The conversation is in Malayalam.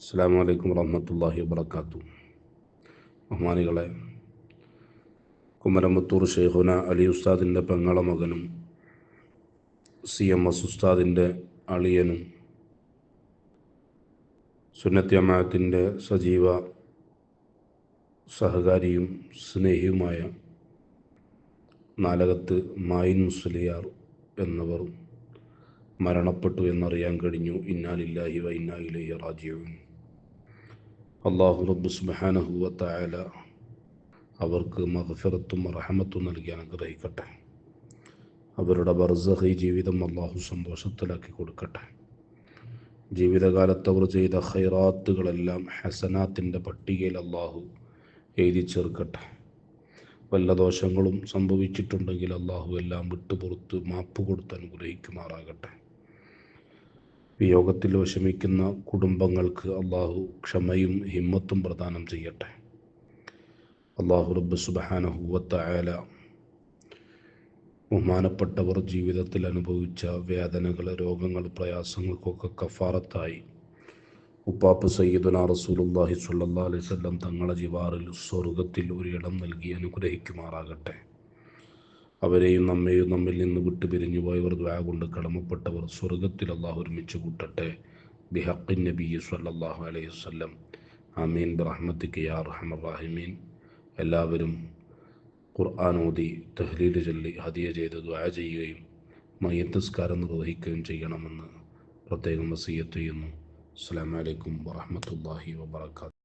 അസ്സാം വലൈക്കും വറഹമത്തല്ലാഹി വാത്തു ബഹുമാനികളെ കുമരമ്പത്തൂർ ഷെയ്ഖുന അലി ഉസ്താദിന്റെ പെങ്ങള മകനും സി എം എസ് ഉസ്താദിന്റെ അളിയനും സുന്നത്യമായത്തിന്റെ സജീവ സഹകാരിയും സ്നേഹിയുമായ നാലകത്ത് മായിൻ മുസ്ലിയാർ എന്നവർ മരണപ്പെട്ടു എന്നറിയാൻ കഴിഞ്ഞു. ഇന്നാലില്ലാഹി വ ഇന്നാ ഇലൈഹി അള്ളാഹു റബ്ബ് സുബ്ഹാനഹു വ അവർക്ക് മഹഫിറത്തും റഹമത്തും നൽകി അനുഗ്രഹിക്കട്ടെ. അവരുടെ ബർസഹി ജീവിതം അള്ളാഹു സന്തോഷത്തിലാക്കി കൊടുക്കട്ടെ. ജീവിതകാലത്ത് അവർ ചെയ്ത ഹൈറാത്തുകളെല്ലാം ഹസനാത്തിന്റെ പട്ടികയിൽ അള്ളാഹു എഴുതി ചേർക്കട്ടെ. വല്ല ദോഷങ്ങളും സംഭവിച്ചിട്ടുണ്ടെങ്കിൽ അള്ളാഹു എല്ലാം വിട്ടുപുറത്ത് മാപ്പ് കൊടുത്ത് അനുഗ്രഹിക്കുമാറാകട്ടെ. വിയോഗത്തിൽ വിഷമിക്കുന്ന കുടുംബങ്ങൾക്ക് അള്ളാഹു ക്ഷമയും ഹിമ്മത്തും പ്രദാനം ചെയ്യട്ടെ. അള്ളാഹു റബ്ബ് സുബഹാനഹുവത്ത ആല ബഹുമാനപ്പെട്ടവർ ജീവിതത്തിൽ അനുഭവിച്ച വേദനകൾ രോഗങ്ങൾ പ്രയാസങ്ങൾക്കൊക്കെ കഫാറത്തായി. ഉപ്പാപ്പ് സയ്യിദുന റസൂലുല്ലാഹി സുല്ലാ അലൈഹി വസല്ലം തങ്ങളെ ജിവാറിൽ സ്വർഗത്തിൽ ഒരിടം നൽകി അനുഗ്രഹിക്കുമാറാകട്ടെ. അവരെയും നമ്മെയും നമ്മിൽ നിന്ന് വിട്ടുപിരിഞ്ഞു പോയവർ ദ്വാ കൊണ്ട് കടമപ്പെട്ടവർ സ്വർഗത്തിൽ അള്ളാഹു ഒരുമിച്ച് കൂട്ടട്ടെ. ബിഹക്കിൻ നബി സ്വല്ലല്ലാഹു അലൈഹി വസല്ലം. ആമീൻ. ബിറഹ്മത്തിക്ക് യാ എല്ലാവരും ഖുർആൻ ഓതി തഹ്ലീൽ ചൊല്ലി ഹദിയ ചെയ്ത് ദ്വാ ചെയ്യുകയും മയ്യത്തസ്കാരം നിർവഹിക്കുകയും ചെയ്യണമെന്ന് പ്രത്യേകം വസീയത്ത് ചെയ്യുന്നു. അസ്സാം വലൈക്കും വാഹമത്തല്ലാഹി വാത്തു